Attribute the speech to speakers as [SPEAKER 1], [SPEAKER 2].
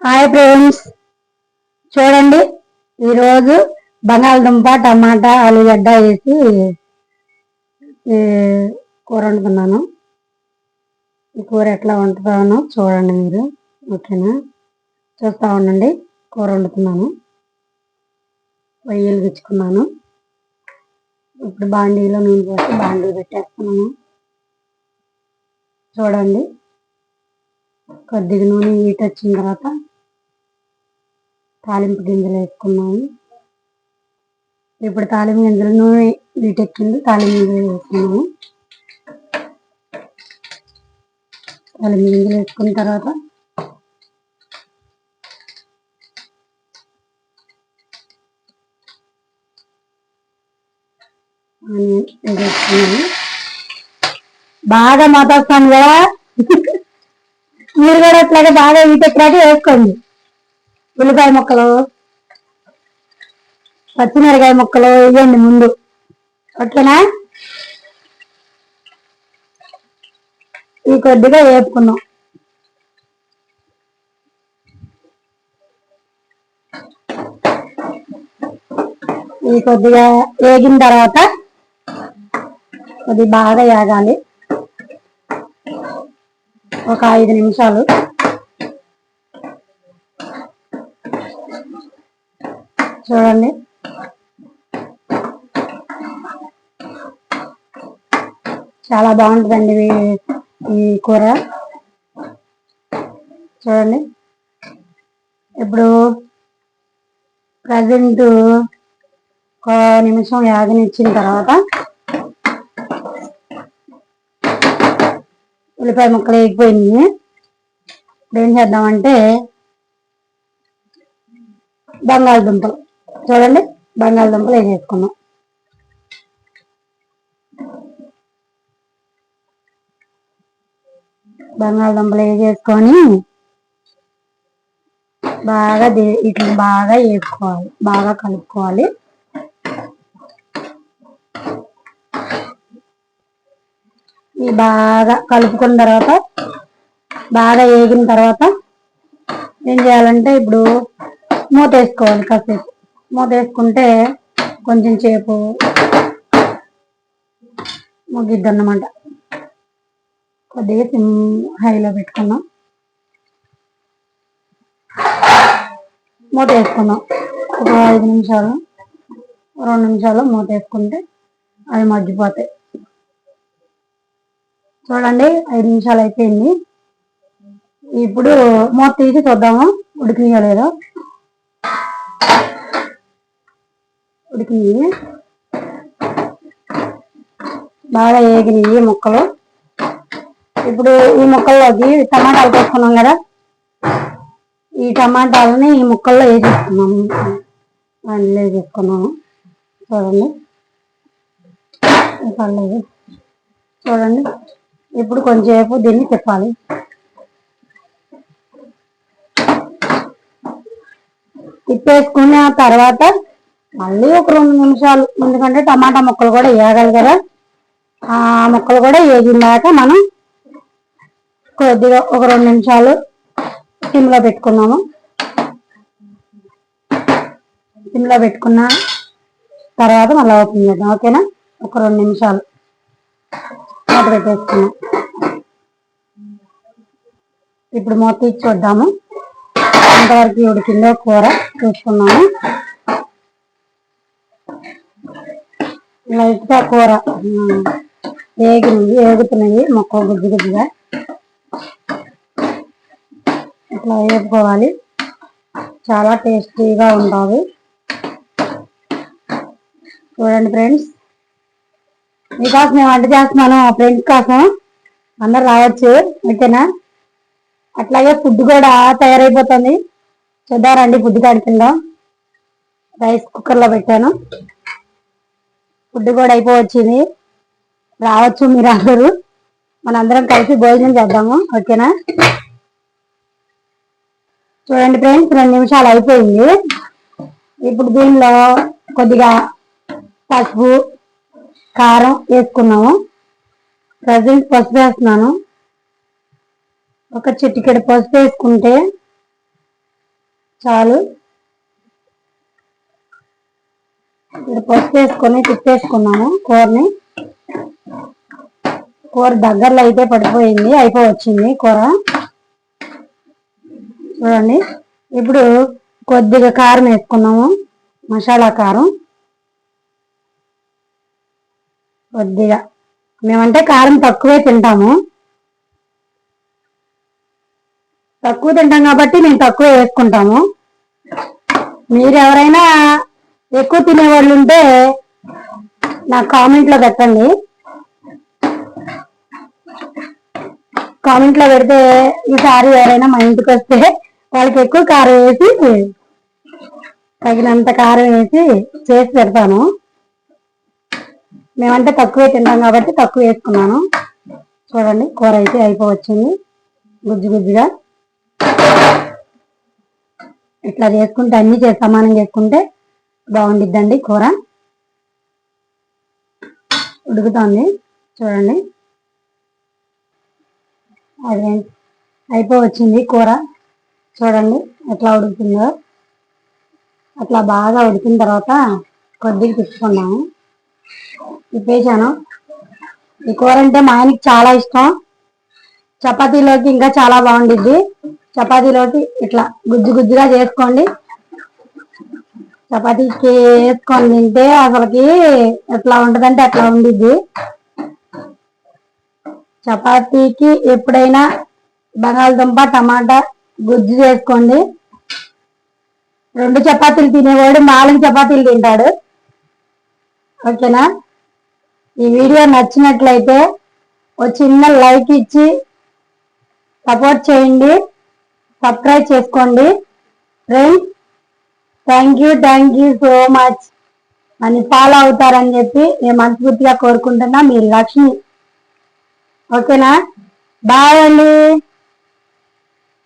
[SPEAKER 1] Hi friends. చూడండి ఈరోజు బంగాళదుంప టమాటా ఆలుగడ్డ వేసి కూర వండుతున్నాను. ఈ కూర ఎట్లా వండుతానో చూడండి మీరు ఓకేనా? చూస్తూ ఉండండి కూర వండుతున్నాను. పొయ్యిలు తెచ్చుకున్నాను ఇప్పుడు బాండీలో నూనె పోసి బాండీ పెట్టేస్తున్నాను. చూడండి కొద్దిగా నూనె హీట్ వచ్చిన తర్వాత తాలింపు గింజలు వేసుకున్నాము. ఇప్పుడు తాలింపు గింజలు నూనె హీట్ తాలింపు గింజలు వేసుకున్నాము. తాలింపు గింజలు వేసుకున్న తర్వాత వేసుకున్నాము. బాగా మాట్లాడుతాను కదా. మీరు కూడా అట్లాగే బాగా వీటెక్కినాక వేసుకోండి. ఉల్లిపాయ ముక్కలు పచ్చిమిరకాయ ముక్కలు వేయండి ముందు. ఓకేనా? ఈ కొద్దిగా వేపుకున్నాం ఈ కొద్దిగా వేగిన తర్వాత కొద్దిగా బాగా వేగాలి. ఒక ఐదు నిమిషాలు. చూడండి. చాలా బాగుంటుందండి ఈ కూర. చూడండి. ఇప్పుడు ప్రజెంట్ ఒక నిమిషం యాగనిచ్చిన తర్వాత ఉల్లిపాయ ముక్కలు వేగిపోయింది ఇప్పుడు ఏం చేద్దామంటే బంగాళదుంపలు. చూడండి బంగాళదుంపలు వేసేసుకున్నాం బంగాళదుంపలు వేసేసుకొని బాగా ఇట్లా వీటిని బాగా వేసుకోవాలి బాగా కలుపుకోవాలి. బాగా కలుపుకున్న తర్వాత బాగా వేగిన తర్వాత ఏం చేయాలంటే ఇప్పుడు మూత వేసుకోవాలి కాసేపు. మూత వేసుకుంటే కొంచెం సేపు ముగ్గిద్ది అన్నమాట కొద్దిగా సిమ్ హైలో పెట్టుకున్నాం. మూత వేసుకున్నాం ఒక ఐదు నిమిషాలు రెండు నిమిషాలు మూత వేసుకుంటే అవి మగ్గిపోతాయి. చూడండి ఐదు నిమిషాలు అయిపోయింది. ఇప్పుడు మూత తీసి చూద్దాము? ఉడికినాయో లేదో? ఉడికినాయి బాగా వేగినాయి ముక్కలు. ఇప్పుడు ఈ ముక్కల్లోకి టమాటాలు వేసుకున్నాం కదా. ఈ టమాటాలని ఈ ముక్కల్లో వేసేసుకున్నాము అందులో వేసుకున్నాము చూడండి. పర్లేదు చూడండి. ఇప్పుడు కొంచెంసేపు దీన్ని తిప్పాలి. తిప్పేసుకున్న తర్వాత మళ్ళీ ఒక రెండు నిమిషాలు. ఎందుకంటే టమాటా ముక్కలు కూడా వేగాలి కదా. ఆ ముక్కలు కూడా వేగినాక మనం కొద్దిగా ఒక రెండు నిమిషాలు సిమ్లో పెట్టుకున్నాము. సిమ్లో పెట్టుకున్న తర్వాత మళ్ళీ ఓపెన్ చేద్దాం. ఓకేనా? ఒక రెండు నిమిషాలు. మూత పెట్టేసుకున్నాం. ఇప్పుడు మూత తీసి చూద్దాము. ఎంతవరకు ఉడికిందో కూర చూసుకున్నాము. లైట్గా కూర వేగి వేగినవి వేగుతున్నాయి మొక్క గుజ్జు గుజ్జుగా. ఇట్లా వేపుకోవాలి చాలా టేస్టీగా ఉంటుంది. చూడండి ఫ్రెండ్స్. మీకోసం మేము వంట చేస్తున్నాను. మా ఫ్రెండ్స్ కోసం అందరు రావచ్చు. ఓకేనా? అట్లాగే ఫుడ్ కూడా తయారైపోతుంది. చూద్దారండి ఫుడ్ కాడికిందా రైస్ కుక్కర్లో పెట్టాను. ఫుడ్ కూడా అయిపోవచ్చింది. రావచ్చు మీరు అందరూ మనందరం కలిసి భోజనం చేద్దాము. ఓకేనా? చూడండి ఫ్రెండ్స్ రెండు నిమిషాలు అయిపోయింది. ఇప్పుడు దీనిలో కొద్దిగా పసుపు కారం వేసుకున్నాము. ప్రజెంట్ పసుపు వేస్తున్నాను. ఒక చిటికెడు పసుపు వేసుకుంటే చాలు. ఇప్పుడు పసుపు వేసుకొని తిప్పేసుకున్నాము కూరని. కూర దగ్గరలో అయితే పడిపోయింది అయిపోవచ్చింది కూర. చూడండి. ఇప్పుడు కొద్దిగా కారం వేసుకున్నాము మసాలా కారం. కొద్దిగా. మేమంటే కారం తక్కువే తింటాము. తక్కువ తింటాం కాబట్టి మేము తక్కువ వేసుకుంటాము. మీరు ఎవరైనా ఎక్కువ తినేవాళ్ళు ఉంటే నాకు కామెంట్లో పెట్టండి. కామెంట్లో పెడితే ఈసారి ఎవరైనా మా ఇంటికి వస్తే వాళ్ళకి ఎక్కువ కారం వేసి తగినంత కారం వేసి చేసి పెడతాను. మేమంటే తక్కువే తింటాం కాబట్టి తక్కువ వేసుకున్నాను. చూడండి కూర అయితే అయిపోవచ్చింది. గుజ్జు గుజ్జుగా. ఇట్లా చేసుకుంటే అన్ని చేసి సమానం చేసుకుంటే బాగుండిద్దండి కూర. ఉడుకుతోంది. చూడండి. అదే అయిపోవచ్చింది కూర. చూడండి ఎట్లా ఉడుకుతుందో. అట్లా బాగా ఉడికిన తర్వాత కొద్దిగా తిప్పుకున్నాము తిప్పేశాను. ఈ కూర అంటే మా ఆయనకి చాలా ఇష్టం. చపాతీలోకి ఇంకా చాలా బాగుండిద్ది. చపాతీలోకి ఇట్లా గుజ్జు గుజ్జుగా చేసుకోండి. చపాతీకి వేసుకొని తింటే అసలుకి ఎట్లా ఉంటదంటే అట్లా ఉండిద్ది. చపాతీకి ఎప్పుడైనా బంగాళదుంప టమాటా గుజ్జు చేసుకోండి. రెండు చపాతీలు తినేవాడు నాలుగు చపాతీలు తింటాడు. ఓకేనా? ఈ వీడియో నచ్చినట్లయితే ఒక చిన్న లైక్ ఇచ్చి సపోర్ట్ చేయండి. సబ్స్క్రైబ్ చేసుకోండి. Friends thank you thank you so much అని ఫాలో అవుతారని చెప్పి నేను మనస్ఫూర్తిగా కోరుకుంటున్నా. మీరు లక్ష్మి ఓకేనా బాయ్ అండి.